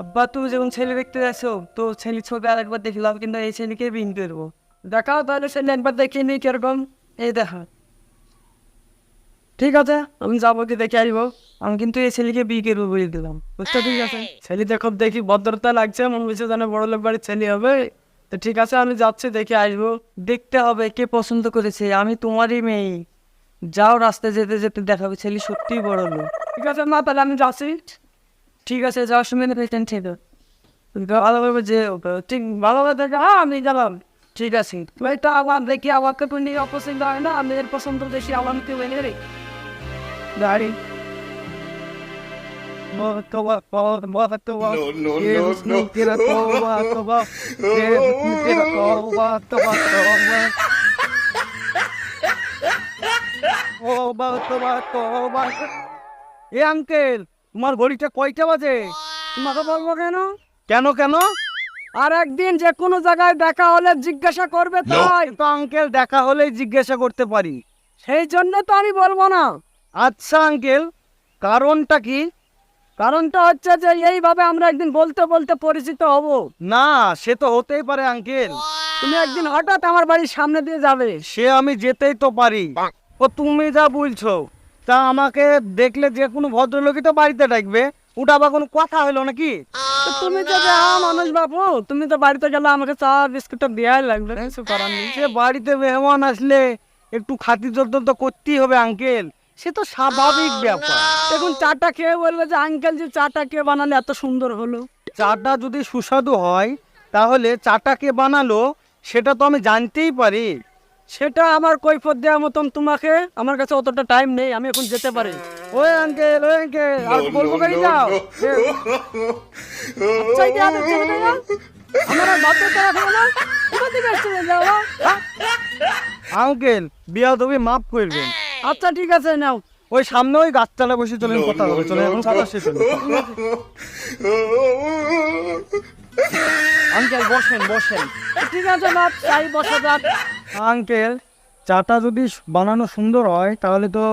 আব্বা, তুমি যখন ছেলে দেখতে যাচ্ছো তো ছেলে ছবি আর আরেকবার দেখলাম কিন্তু এই ছেলেকে বিন করব দেখাও তাহলে ছেলে একবার দেখে নিই কীরকম। এই দেখা। ঠিক আছে, আমি যাব কি দেখে আসব। আমি কিন্তু এই ছেলেকে বিয়ে করব বলে দিলাম। বুঝতে ঠিক আছে। ছেলেটা খুব দেখি ভদ্রতা লাগছে, মনে হচ্ছে যেন বড় লোক বাড়ির ছেলে হবে। তো ঠিক আছে, আমি যাচ্ছি, দেখে আসব। দেখতে হবে কে পছন্দ করেছে। আমি তোমারই মেয়ে। যাও রাস্তায় যেতে যেতে দেখাবে, ছেলে সত্যিই বড় লোক। ঠিক আছে, মা, তাহলে আমি যাচ্ছি। ঠিক আছে যাওয়ার সময় রিটার্ন যে ঠিক ভালোভাবে দেখে হ্যাঁ আমি গেলাম। ঠিক আছে। এটা আমার দেখি আমাকে অপছন্দ হয় না আমি এর পছন্দ বেশি আমার কেউ এনে রে দাঁড়ি. এ আঙ্কেল তোমার ঘড়িটা কয়টা বাজে? তোমাকে বলব কেন? কেন কেন? আর একদিন যে কোনো জায়গায় দেখা হলে জিজ্ঞাসা করবে তাই। তো আঙ্কেল দেখা হলেই জিজ্ঞাসা করতে পারি। সেই জন্য তো আমি বলব না। আচ্ছা আঙ্কেল কারণটা কি? কারণটা হচ্ছে যে এইভাবে আমরা একদিন বলতে বলতে পরিচিত হব। না সে তো হতেই পারে আঙ্কেল। তুমি একদিন হঠাৎ আমার বাড়ির সামনে দিয়ে যাবে। সে আমি যেতেই তো পারি। ও তুমি যা বলছো তা আমাকে দেখলে যে কোনো ভদ্রলোকই তো বাড়িতে ডাকবে। ওটা আবার কোনো কথা হলো নাকি? তো তুমি তো যা মানুষ বাবু তুমি তো বাড়িতে গেলে আমাকে চা বিস্কুটটা দেওয়াই লাগবে। কিছু করার নেই। সে বাড়িতে মেহমান আসলে একটু খাতির যত্ন তো করতেই হবে আঙ্কেল সে তো স্বাভাবিক ব্যাপার। দেখুন চাটা খেয়ে বলবে যে আঙ্কেল যে চাটা কে বানালে এত সুন্দর হলো। চাটা যদি সুস্বাদু হয় তাহলে চাটা কে বানালো সেটা তো আমি জানতেই পারি। সেটা আমার কৈফত দেওয়ার মতন তোমাকে আমার কাছে অতটা টাইম নেই আমি এখন যেতে পারি ওই আঙ্কেল ওই আঙ্কেল আর বলব গাড়ি যাও আচ্ছা। আমার আর ভদ্রতা রাখো না কোথা থেকে এসেছিলে যাও হ্যাঁ? আঙ্কেল বিয়া তুমি মাফ করবেন আচ্ছা ঠিক আছে নাও ওই সামনে ওই গাছতলা বসে চলেন কথা হবে চলে এখন কথা শেষ হলো আঙ্কেল বসেন বসেন ঠিক আছে বাপ তাই বসা যাক আঙ্কেল চাটা যদি বানানো সুন্দর হয় তাহলে তো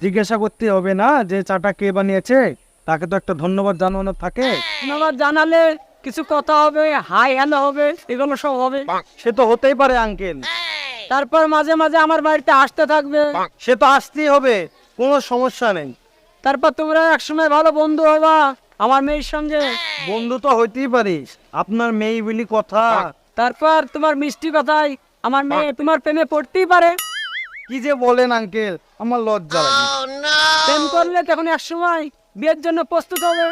জিজ্ঞাসা করতে হবে না যে চাটা কে বানিয়েছে? তাকে তো একটা ধন্যবাদ জানানো থাকে। ধন্যবাদ জানালে কিছু কথা হবে হাই হ্যালো হবে এগুলো সব হবে। সে তো হতেই পারে আঙ্কেল। তারপর মাঝে মাঝে আমার বাড়িতে আসতে থাকবে। সে তো আসতেই হবে কোনো সমস্যা নেই। তারপর তোমরা একসময় ভালো বন্ধু হবা আমার মেয়ের সঙ্গে। বন্ধু তো হইতেই পারিস আপনার মেয়ে বলি কথা। তারপর তোমার মিষ্টি কথাই। আমার মেয়ে তোমার প্রেমে পড়তেই পারে। কি যে বলেন আঙ্কেল? আমার লজ্জা প্রেম করলে তখন এক সময় বিয়ের জন্য প্রস্তুত হবে।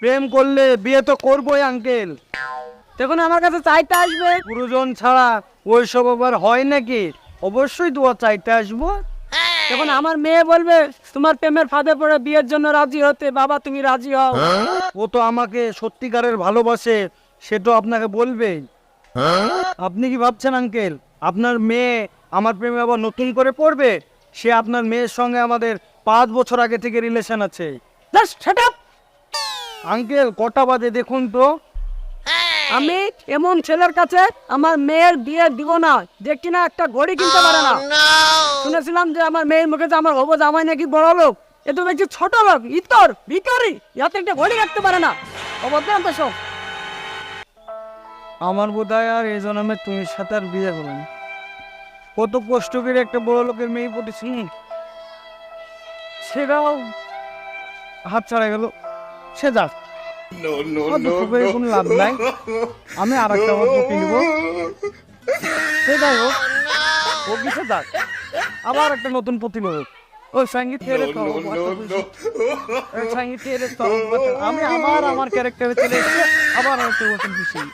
প্রেম করলে বিয়ে তো করবোই আঙ্কেল। তখন আমার কাছে চাইতে আসবে। গুরুজন ছাড়া ওইসব আবার হয় নাকি? অবশ্যই দোয়া চাইতে আসব। তখন আমার মেয়ে বলবে তোমার প্রেমের ফাঁদে পড়ে বিয়ের জন্য রাজি হতে বাবা তুমি রাজি হও। ও তো আমাকে সত্যিকারের ভালোবাসে সে তো আপনাকে বলবে আপনি কি ভাবছেন আঙ্কেল? আপনার মেয়ে আমার প্রেমে আবার নতুন করে পড়বে সে আপনার মেয়ের সঙ্গে আমাদের পাঁচ বছর আগে থেকে রিলেশন আছে। আঙ্কেল কটা বাজে দেখুন তো। আমি এমন ছেলের কাছে আমার মেয়ের বিয়ে দিব না যে কিনা একটা ঘড়ি কিনতে পারে না। শুনেছিলাম যে আমার মেয়ের মুখে যে আমার হব জামাই নাকি বড় লোক। এ তো দেখছি ছোট লোক ইতর ভিকারি ইয়াতে একটা ঘড়ি রাখতে পারে না। অবদান তো সব। আমার বোধ হয় আর এই জন্মে তুমি সাথে আর বিয়ে করবেন কত কষ্ট করে একটা বড় লোকের মেয়ে পড়েছি। সেটাও হাত ছাড়া গেল। সে যাক। কোনো লাভ নাই। আমি আর একটা বার পটি নিব। সে যাই হোক। ও কিসে যাক। আবার একটা নতুন পতি ওই সংগীত সংগীত আমি আমার আমার ক্যারেক্টারে চলে এসেছি আবার আমার বিষয়